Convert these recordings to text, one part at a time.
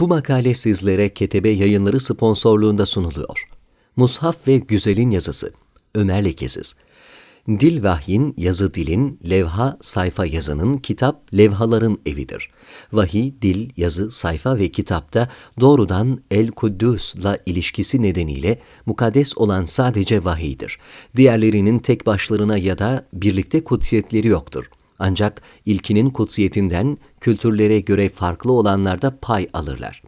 Bu makale sizlere Ketebe Yayınları sponsorluğunda sunuluyor. Mushaf ve Güzel'in yazısı Ömer Lekesiz Dil vahyin, yazı dilin, levha, sayfa yazının, kitap, levhaların evidir. Vahiy, dil, yazı, sayfa ve kitapta doğrudan El-Kuddüs'la ilişkisi nedeniyle mukaddes olan sadece vahiydir. Diğerlerinin tek başlarına ya da birlikte kutsiyetleri yoktur. Ancak ilkinin kutsiyetinden kültürlere göre farklı olanlarda pay alırlar.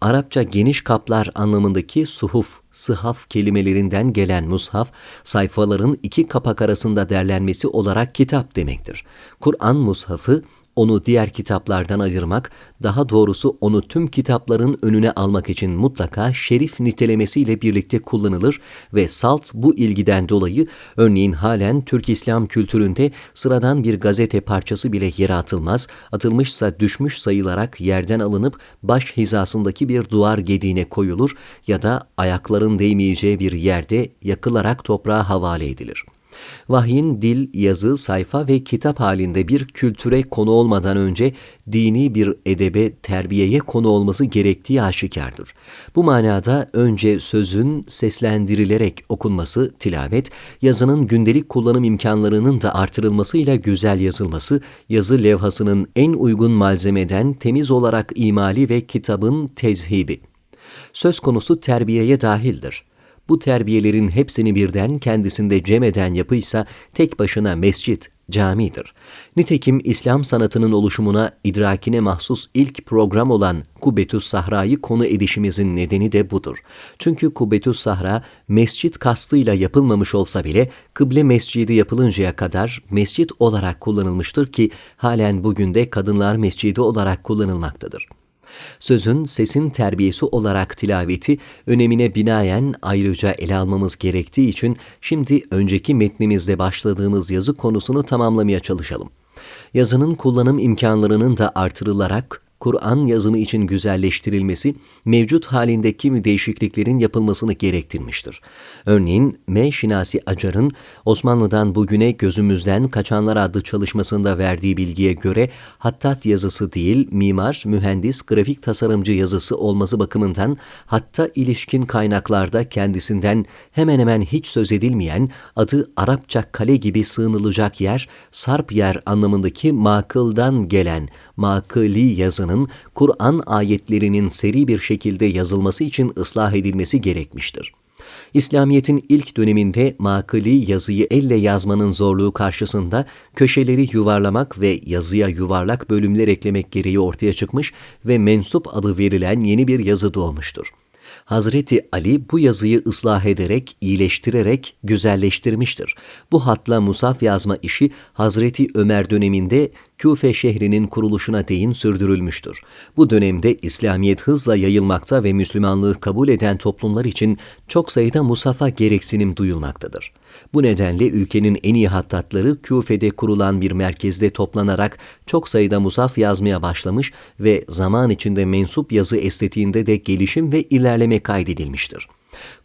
Arapça geniş kaplar anlamındaki suhuf, sıhaf kelimelerinden gelen mushaf, sayfaların iki kapak arasında derlenmesi olarak kitap demektir. Kur'an mushafı, onu diğer kitaplardan ayırmak, daha doğrusu onu tüm kitapların önüne almak için mutlaka şerif nitelemesiyle birlikte kullanılır ve salt bu ilgiden dolayı örneğin halen Türk İslam kültüründe sıradan bir gazete parçası bile yere atılmaz, atılmışsa düşmüş sayılarak yerden alınıp baş hizasındaki bir duvar gediğine koyulur ya da ayakların değmeyeceği bir yerde yakılarak toprağa havale edilir.'' Vahyin dil, yazı, sayfa ve kitap halinde bir kültüre konu olmadan önce dini bir edebe, terbiyeye konu olması gerektiği aşikardır. Bu manada önce sözün seslendirilerek okunması, tilavet, yazının gündelik kullanım imkanlarının da artırılmasıyla güzel yazılması, yazı levhasının en uygun malzemeden temiz olarak imali ve kitabın tezhibi. Söz konusu terbiyeye dahildir. Bu terbiyelerin hepsini birden kendisinde cem eden yapıysa tek başına mescit, camidir. Nitekim İslam sanatının oluşumuna idrakine mahsus ilk program olan Kubbetüs Sahra'yı konu edişimizin nedeni de budur. Çünkü Kubbetüs Sahra mescit kastıyla yapılmamış olsa bile kıble mescidi yapılıncaya kadar mescit olarak kullanılmıştır ki halen bugün de kadınlar mescidi olarak kullanılmaktadır. Sözün sesin terbiyesi olarak tilaveti önemine binaen ayrıca ele almamız gerektiği için şimdi önceki metnimizde başladığımız yazı konusunu tamamlamaya çalışalım. Yazının kullanım imkanlarının da artırılarak Kur'an yazımı için güzelleştirilmesi, mevcut halinde kimi değişikliklerin yapılmasını gerektirmiştir. Örneğin M. Şinasi Acar'ın Osmanlı'dan bugüne gözümüzden kaçanlar adlı çalışmasında verdiği bilgiye göre hattat yazısı değil, mimar, mühendis, grafik tasarımcı yazısı olması bakımından hatta ilişkin kaynaklarda kendisinden hemen hemen hiç söz edilmeyen adı Arapça kale gibi sığınılacak yer, sarp yer anlamındaki makıldan gelen makıli yazının Kur'an ayetlerinin seri bir şekilde yazılması için ıslah edilmesi gerekmiştir. İslamiyet'in ilk döneminde makıli yazıyı elle yazmanın zorluğu karşısında köşeleri yuvarlamak ve yazıya yuvarlak bölümler eklemek gereği ortaya çıkmış ve mensup adı verilen yeni bir yazı doğmuştur. Hazreti Ali bu yazıyı ıslah ederek, iyileştirerek güzelleştirmiştir. Bu hatla musaf yazma işi Hazreti Ömer döneminde Küfe şehrinin kuruluşuna değin sürdürülmüştür. Bu dönemde İslamiyet hızla yayılmakta ve Müslümanlığı kabul eden toplumlar için çok sayıda musafa gereksinim duyulmaktadır. Bu nedenle ülkenin en iyi hattatları Küfe'de kurulan bir merkezde toplanarak çok sayıda musaf yazmaya başlamış ve zaman içinde mensup yazı estetiğinde de gelişim ve ilerleme kaydedilmiştir.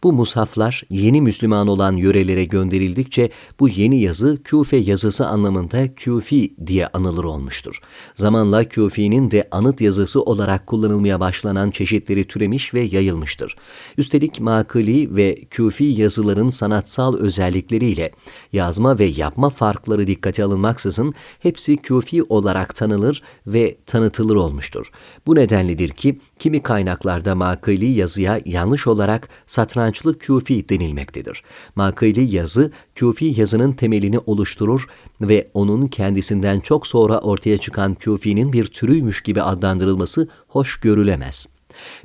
Bu mushaflar yeni Müslüman olan yörelere gönderildikçe bu yeni yazı Küfe yazısı anlamında Küfi diye anılır olmuştur. Zamanla Küfi'nin de anıt yazısı olarak kullanılmaya başlanan çeşitleri türemiş ve yayılmıştır. Üstelik makili ve Küfi yazıların sanatsal özellikleriyle yazma ve yapma farkları dikkate alınmaksızın hepsi Küfi olarak tanılır ve tanıtılır olmuştur. Bu nedenledir ki kimi kaynaklarda makili yazıya yanlış olarak satrançlı küfi denilmektedir. Makili yazı, küfi yazının temelini oluşturur ve onun kendisinden çok sonra ortaya çıkan küfinin bir türüymüş gibi adlandırılması hoş görülemez.''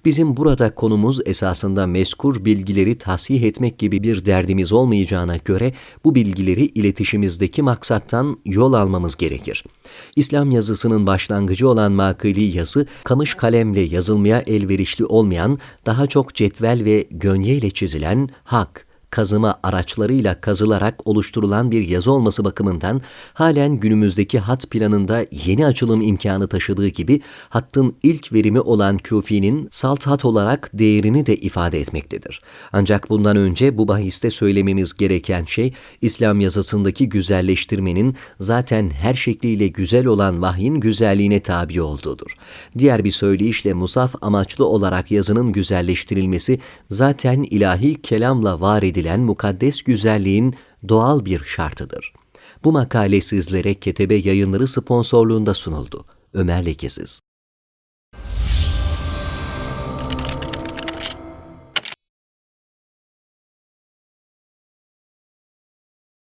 Bizim burada konumuz esasında meskur bilgileri tahsih etmek gibi bir derdimiz olmayacağına göre bu bilgileri iletişimizdeki maksattan yol almamız gerekir. İslam yazısının başlangıcı olan makili yazı, kamış kalemle yazılmaya elverişli olmayan, daha çok cetvel ve gönye ile çizilen hak, kazıma araçlarıyla kazılarak oluşturulan bir yazı olması bakımından halen günümüzdeki hat planında yeni açılım imkanı taşıdığı gibi hattın ilk verimi olan küfinin salt hat olarak değerini de ifade etmektedir. Ancak bundan önce bu bahiste söylememiz gereken şey İslam yazısındaki güzelleştirmenin zaten her şekliyle güzel olan vahyin güzelliğine tabi olduğudur. Diğer bir söyleyişle musaf amaçlı olarak yazının güzelleştirilmesi zaten ilahi kelamla var edilen mukaddes güzelliğin doğal bir şartıdır. Bu makale sizlere Ketebe Yayınları sponsorluğunda sunuldu. Ömer Lekesiz